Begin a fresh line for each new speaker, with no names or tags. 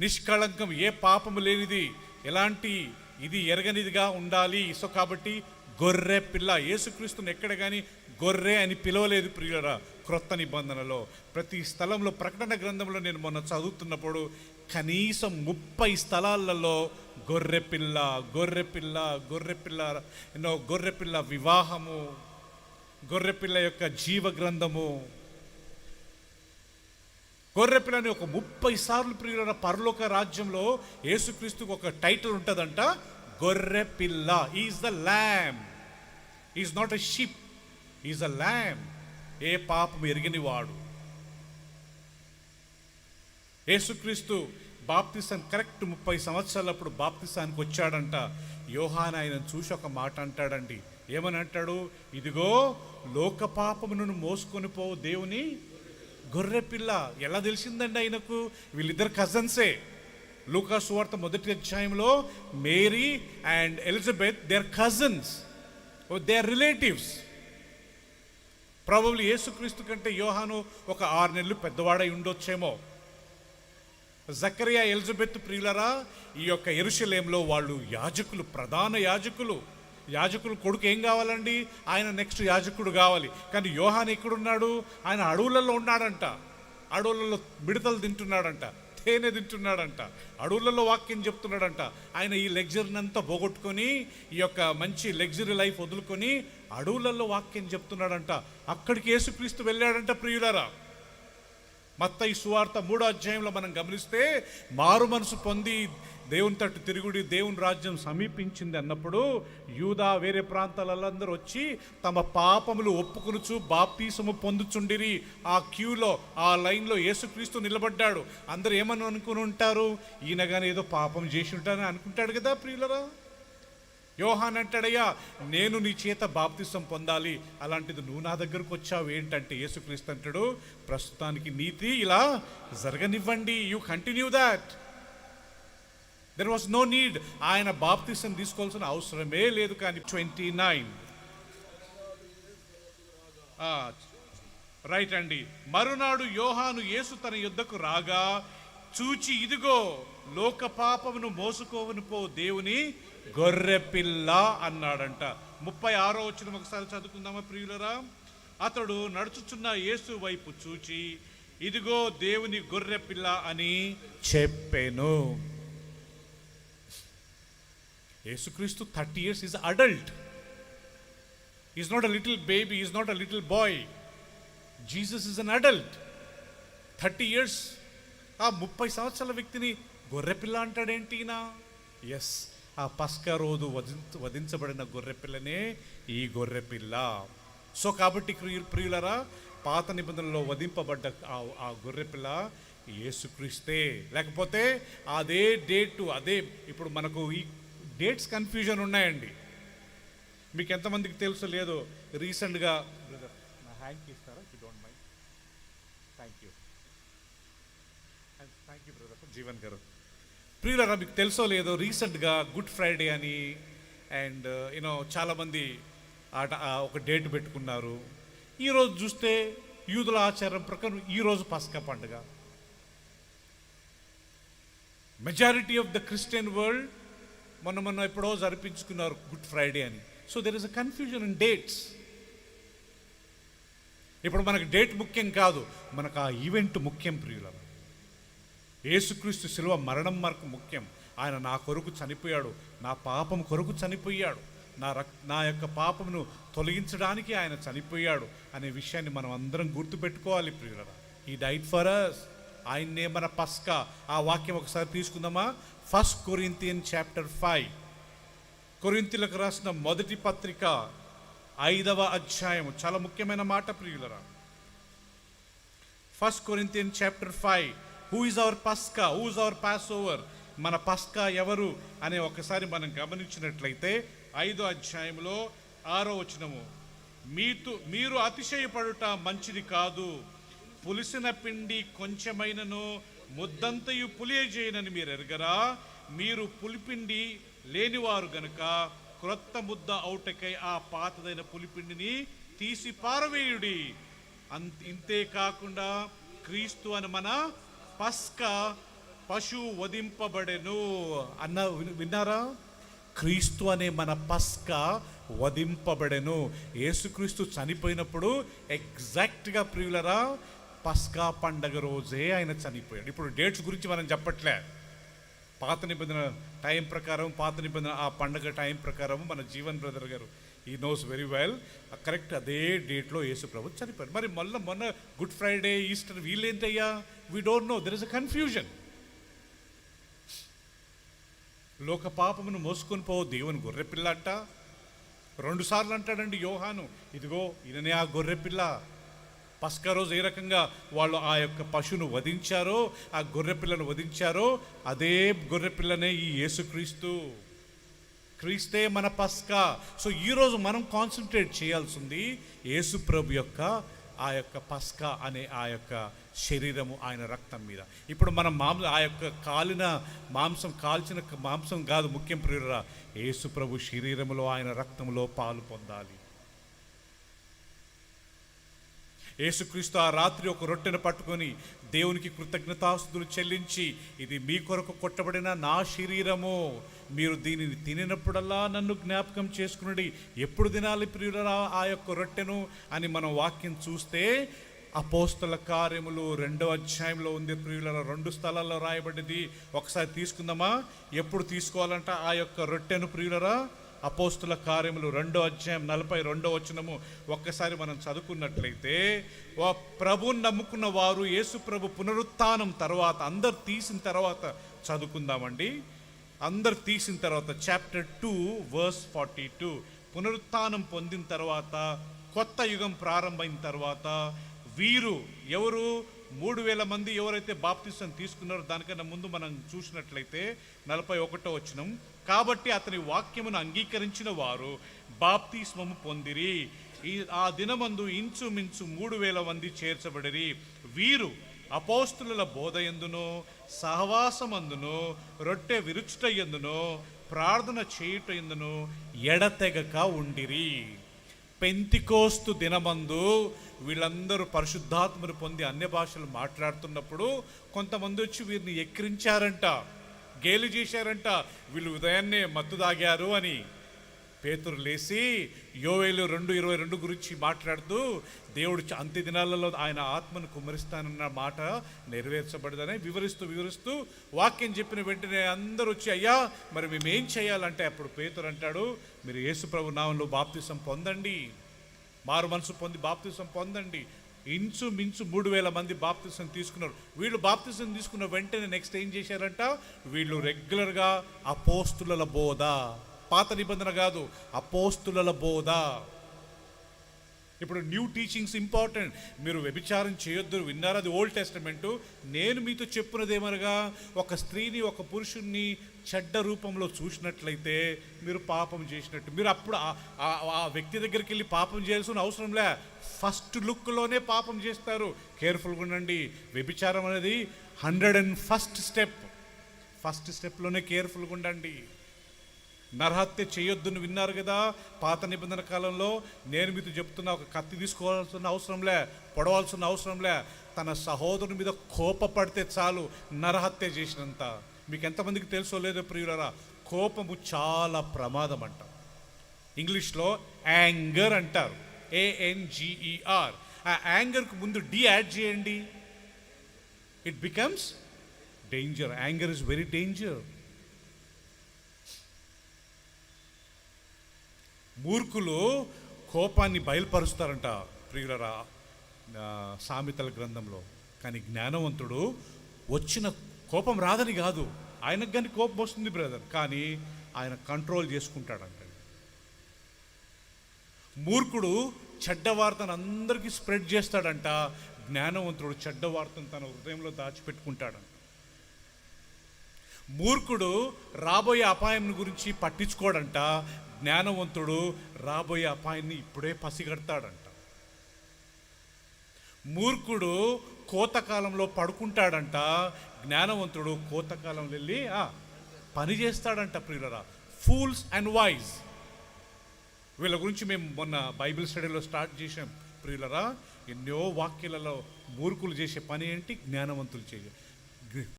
నిష్కళంకం ఏ పాపము లేనిది ఎలాంటి ఇది ఎరగనిదిగా ఉండాలి. సో కాబట్టి గొర్రె పిల్ల యేసుక్రీస్తుని ఎక్కడ కానీ గొర్రె అని పిలవలేదు ప్రియులరా క్రొత్త నిబంధనలో. ప్రతి స్థలంలో ప్రకటన గ్రంథంలో నేను మొన్న చదువుతున్నప్పుడు కనీసం ముప్పై స్థలాలలో గొర్రె పిల్ల గొర్రె పిల్ల గొర్రె పిల్ల ఎన్నో గొర్రె పిల్ల వివాహము గొర్రె పిల్ల యొక్క జీవ గ్రంథము గొర్రెపిల్లని ఒక ముప్పై సార్లు ప్రియుల పరలోక రాజ్యంలో యేసుక్రీస్తుకు ఒక టైటిల్ ఉంటుందంట గొర్రె పిల్ల is the lamb is not a sheep is a lamb ఏ పాపం ఎరిగిన వాడు యేసుక్రీస్తు బాప్తిసం కరెక్ట్ ముప్పై సంవత్సరాలప్పుడు బాప్తిసానికి వచ్చాడంట. యోహాన్ ఆయన చూసి ఒక మాట అంటాడండి. ఏమని అంటాడు? ఇదిగో లోక పాపమును మోసుకొని పోవు దేవుని. గొర్రె పిల్ల ఎలా తెలిసిందండి ఆయనకు? వీళ్ళిద్దరు కజన్సే లూకా సువార్త మొదటి అధ్యాయంలో Mary and Elizabeth they are cousins they are relatives probably యేసుక్రీస్తు కంటే యోహాను ఒక ఆరు నెలలు పెద్దవాడై ఉండొచ్చేమో. జకరియా ఎలిజబెత్ ప్రియులరా ఈ యొక్క ఎరుషలేంలో వాళ్ళు యాజకులు ప్రధాన యాజకులు. యాజకులు కొడుకు ఏం కావాలండి? ఆయన నెక్స్ట్ యాజకుడు కావాలి. కానీ యోహాన్ ఎక్కడున్నాడు? ఆయన అడవులలో ఉన్నాడంట. అడవులలో మిడతలు తింటున్నాడంట. తేనె తింటున్నాడంట. అడవులలో వాక్యం చెప్తున్నాడంట. ఆయన ఈ లగ్జరీని అంతా పోగొట్టుకొని ఈ యొక్క మంచి లగ్జరీ లైఫ్ వదులుకొని అడవులలో వాక్యం చెప్తున్నాడంట. అక్కడికి యేసుక్రీస్తు వెళ్ళాడంట ప్రియులరా. మత్తయి సువార్త మూడో అధ్యాయంలో మనం గమనిస్తే మారు మనసు పొంది దేవుని తట్టు తిరుగుడి దేవుని రాజ్యం సమీపించింది అన్నప్పుడు యూదా వేరే ప్రాంతాలందరూ వచ్చి తమ పాపములు ఒప్పుకొనుచు బాప్తీసము పొందుచుండిరి. ఆ క్యూలో ఆ లైన్లో యేసుక్రీస్తు నిలబడ్డాడు. అందరూ ఏమని అనుకుని ఉంటారు? ఈయన కానీ ఏదో పాపం చేసి ఉంటారని అనుకుంటాడు కదా ప్రియులరా? యోహాన్ అంటాడయ్యా నేను నీ చేత బాప్తిసం పొందాలి. అలాంటిది నువ్వు నా దగ్గరకు వచ్చావు. ఏంటంటే యేసుక్రీస్తు అంటాడు ప్రస్తుతానికి నీతి ఇలా జరగనివ్వండి. You continue that there was no need ఆయన బాప్తిసం తీసుకోవాల్సిన అవసరమే లేదు కానీ ట్వంటీ నైన్ రైట్ అండి. మరునాడు యోహాను యేసు తన యుద్ధకు రాగా చూచి ఇదిగో లోక పాపమును మోసుకోవను పో దేవుని. గొర్రెపిల్ల అన్నాడంట. ముప్పై ఆరో వచ్చిన ఒకసారి చదువుకుందామా ప్రియులరా? అతడు నడుచుచున్న యేసు వైపు చూచి ఇదిగో దేవుని గొర్రెపిల్ల అని చెప్పాను. యేసుక్రీస్తు thirty years is adult. Is not a little baby is not a little boy Jesus is an adult thirty years ఆ ముప్పై సంవత్సరాల వ్యక్తిని గొర్రెపిల్ల అంటాడేంటినా ఎస్ ఆ పస్కా రోజు వధించ వధించబడిన గొర్రెపిల్లనే ఈ గొర్రెపిల్ల. సో కాబట్టి ప్రియుల ప్రియులరా పాత నిబంధనలో వధింపబడ్డ ఆ- గొర్రెపిల్ల యేసుక్రీస్తే. లేకపోతే అదే డేటు అదే ఇప్పుడు మనకు ఈ డేట్స్ కన్ఫ్యూజన్ ఉన్నాయండి. మీకు ఎంతమందికి తెలుసు లేదో రీసెంట్గా బ్రదర్ నా ఇస్తారా you don't mind? Thank you thank you brother Jeevan garu. ప్రియులరా మీకు తెలుసో లేదో రీసెంట్గా గుడ్ ఫ్రైడే అని అండ్ యూనో uh, చాలామంది ఆట ఒక డేట్ పెట్టుకున్నారు. ఈరోజు చూస్తే యూదుల ఆచారం ప్రకారం ఈరోజు పస్కా పండుగ. Majority of the Christian world మొన్న మొన్న ఎప్పుడో జరిపించుకున్నారు గుడ్ ఫ్రైడే అని. So there is a confusion in dates ఇప్పుడు మనకు డేట్ ముఖ్యం కాదు మనకు ఆ ఈవెంట్ ముఖ్యం ప్రియుల యేసుక్రీస్తు శిలువ మరణం మనకు ముఖ్యం. ఆయన నా కొరకు చనిపోయాడు. నా పాపం కొరకు చనిపోయాడు. నా రక్ నా యొక్క పాపమును తొలగించడానికి ఆయన చనిపోయాడు అనే విషయాన్ని మనం అందరం గుర్తుపెట్టుకోవాలి ప్రియులరా. ఈ డైట్ ఫర్ అస్ ఆయన్నే మన పస్కా. ఆ వాక్యం ఒకసారి తీసుకుందామా? ఫస్ట్ కొరింతియన్ చాప్టర్ ఫైవ్ కొరింతిలకు రాసిన మొదటి పత్రిక ఐదవ అధ్యాయం చాలా ముఖ్యమైన మాట ప్రియులరా. First Corinthian chapter five who is our పస్కా who is our passover మన పస్కా ఎవరు అనే ఒకసారి మనం గమనించినట్లయితే ఐదో అధ్యాయంలో ఆరో వచనము మీతో మీరు అతిశయపడుట మంచిది కాదు. పులిసిన పిండి కొంచెమైనను ముద్దంతయు పులియజేయనని మీరు ఎరగరా. మీరు పులిపిండి లేనివారు గనుక క్రొత్త ముద్ద అవుటకై ఆ పాతదైన పులిపిండిని తీసి పారవేయుడి. అంత ఇంతే కాకుండా క్రీస్తు అని మన పస్క పశు వధింపబడెను అన్న విన్నారా? క్రీస్తు అనే మన పస్క వధింపబడెను. యేసుక్రీస్తు చనిపోయినప్పుడు ఎగ్జాక్ట్గా ప్రియులరా పస్కా పండగ రోజే ఆయన చనిపోయాడు. ఇప్పుడు డేట్స్ గురించి మనం చెప్పట్లే. పాత నిబంధన టైం ప్రకారం పాత నిబంధన ఆ పండగ టైం ప్రకారం మన జీవన్ బ్రదర్ గారు ఈ నోస్ వెరీ వెల్ కరెక్ట్ అదే డేట్లో యేసు ప్రభు చనిపోయారు. మరి మళ్ళీ మొన్న good Friday Easter వీళ్ళేంటయ్యా? We don't know there is a confusion లోక పాపమును మోసుకొని పో దేవుని గొర్రెపిల్ల అంట. రెండుసార్లు అంటాడండి యోహాను. ఇదిగో ఈయననే ఆ గొర్రెపిల్ల పస్కా రోజు ఏ రకంగా వాళ్ళు ఆ యొక్క పశువును వధించారో ఆ గొర్రెపిల్లను వధించారో అదే గొర్రెపిల్లనే ఈ యేసుక్రీస్తు క్రీస్తే. మన పస్కా. సో ఈరోజు మనం కాన్సన్ట్రేట్ చేయాల్సింది యేసు ప్రభు యొక్క ఆ యొక్క పస్కా అనే ఆ యొక్క శరీరము ఆయన రక్తం మీద. ఇప్పుడు మనం మాంస ఆ యొక్క కాలిన మాంసం కాల్చిన మాంసం కాదు ముఖ్యం ప్రియురా యేసు ప్రభు శరీరములో ఆయన రక్తంలో పాలు పొందాలి. యేసుక్రీస్తు ఆ రాత్రి ఒక రొట్టెను పట్టుకొని దేవునికి కృతజ్ఞతాస్తులు చెల్లించి ఇది మీ కొరకు కొట్టబడిన నా శరీరము. మీరు దీనిని తినినప్పుడల్లా నన్ను జ్ఞాపకం చేసుకుని ఎప్పుడు తినాలి ప్రియులరా ఆ యొక్క రొట్టెను? అని మనం వాక్యం చూస్తే అపోస్తల కార్యములు రెండో అధ్యాయంలో ఉంది ప్రియుల రెండు స్థలాల్లో రాయబడ్డది ఒకసారి తీసుకుందామా? ఎప్పుడు తీసుకోవాలంట ఆ యొక్క రొట్టెను ప్రియులరా? అపోస్తుల కార్యములు రెండో అధ్యాయం నలభై రెండో వచనము ఒక్కసారి మనం చదువుకున్నట్లయితే ఓ ప్రభుని నమ్ముకున్న వారు యేసు ప్రభు పునరుత్నం తర్వాత అందరు తీసిన తర్వాత చదువుకుందామండి. అందరు తీసిన తర్వాత chapter two verse forty two పునరుత్థానం పొందిన తర్వాత కొత్త యుగం ప్రారంభమైన తర్వాత వీరు ఎవరు? మూడు వేల మంది ఎవరైతే బాప్తిసం తీసుకున్నారో దానికన్నా ముందు మనం చూసినట్లయితే నలభై ఒకటో వచ్చినం కాబట్టి అతని వాక్యమును అంగీకరించిన వారు బాప్తిస్మము పొందిరి. ఈ ఆ దినమందు ఇంచుమించు మూడు వేల మంది చేర్చబడిరి. వీరు అపోస్తుల బోధయందును సహవాసమందును రొట్టె విరుచుట ఎందునో ప్రార్థన చేయుట ఎందునో ఎడతెగక ఉండిరి. పెంతికోస్తు దినమందు వీళ్ళందరూ పరిశుద్ధాత్మను పొంది అన్య భాషలు మాట్లాడుతున్నప్పుడు కొంతమంది వచ్చి వీరిని ఎక్కిరించారంట గేలు చేశారంట వీళ్ళు ఉదయాన్నే మత్తు దాగారు అని. పేతురు లేచి యోవేలు రెండు ఇరవై రెండు గురించి మాట్లాడుతూ దేవుడు అంత్య దినాలలో ఆయన ఆత్మను కుమ్మరిస్తానన్న మాట నెరవేర్చబడదని వివరిస్తూ వివరిస్తూ వాక్యం చెప్పిన వెంటనే అందరూ వచ్చి అయ్యా మరి మేము ఏం చేయాలంటే అప్పుడు పేతురు అంటాడు మీరు యేసుప్రభు నామంలో బాప్తిసం పొందండి. మారు మనసు పొంది బాప్తిసం పొందండి. ఇంచు మించు మూడు వేల మంది బాప్తిసం తీసుకున్నారు. వీళ్ళు బాప్తిసం తీసుకున్న వెంటనే నెక్స్ట్ ఏం చేశారంట? వీళ్ళు రెగ్యులర్గా అపోస్తుల బోధ. పాత నిబంధన కాదు అపోస్తుల బోధ. ఇప్పుడు న్యూ టీచింగ్స్ ఇంపార్టెంట్. మీరు వ్యభిచారం చేయొద్దు విన్నారు అది ఓల్డ్ టెస్టమెంటు? నేను మీతో చెప్పినదేమనగా ఒక స్త్రీని ఒక పురుషుణ్ణి చెడ్డ రూపంలో చూసినట్లయితే మీరు పాపం చేసినట్టు. మీరు అప్పుడు ఆ- ఆ వ్యక్తి దగ్గరికి వెళ్ళి పాపం చేయాల్సిన అవసరం లే. ఫస్ట్ లుక్లోనే పాపం చేస్తారు. కేర్ఫుల్గా ఉండండి. వ్యభిచారం అనేది hundred and first step. First స్టెప్లోనే కేర్ఫుల్గా ఉండండి. నరహత్య చేయొద్దును విన్నారు కదా. పాత నిబంధన కాలంలో నేను మీతో చెప్తున్నా ఒక కత్తి తీసుకోవాల్సిన అవసరంలే పొడవాల్సిన అవసరంలే తన సహోదరుని మీద కోపపడితే చాలు నరహత్య చేసినంత. మీకు ఎంతమందికి తెలుసో లేదో ప్రియులరా కోపము చాలా ప్రమాదం అంట. ఇంగ్లీష్లో యాంగర్ అంటారు. A N G E R ఆ యాంగర్కు ముందు డి యాడ్ చేయండి. It becomes danger anger is very danger మూర్ఖులు కోపాన్ని బయలుపరుస్తారంట ప్రియులరా సామెతల గ్రంథంలో. కానీ జ్ఞానవంతుడు వచ్చిన కోపం రాదని కాదు. ఆయనకు కానీ కోపం వస్తుంది బ్రదర్. కానీ ఆయన కంట్రోల్ చేసుకుంటాడంట. మూర్ఖుడు చెడ్డ వార్తను అందరికీ స్ప్రెడ్ చేస్తాడంట. జ్ఞానవంతుడు చెడ్డ వార్తను తన హృదయంలో దాచిపెట్టుకుంటాడంట. మూర్ఖుడు రాబోయే అపాయం గురించి పట్టించుకోడంట జ్ఞానవంతుడు రాబోయే అపాయాన్ని ఇప్పుడే పసిగడతాడంట. మూర్ఖుడు కోతకాలంలో పడుకుంటాడంట జ్ఞానవంతుడు కోతకాలంలో వెళ్ళి పని చేస్తాడంట ప్రియులరా. ఫూల్స్ అండ్ వైజ్ వీళ్ళ గురించి మేము మొన్న బైబిల్ స్టడీలో స్టార్ట్ చేసాం ప్రియులరా. ఎన్నో వాక్యాలలో మూర్ఖులు చేసే పని ఏంటి? జ్ఞానవంతులు చేయ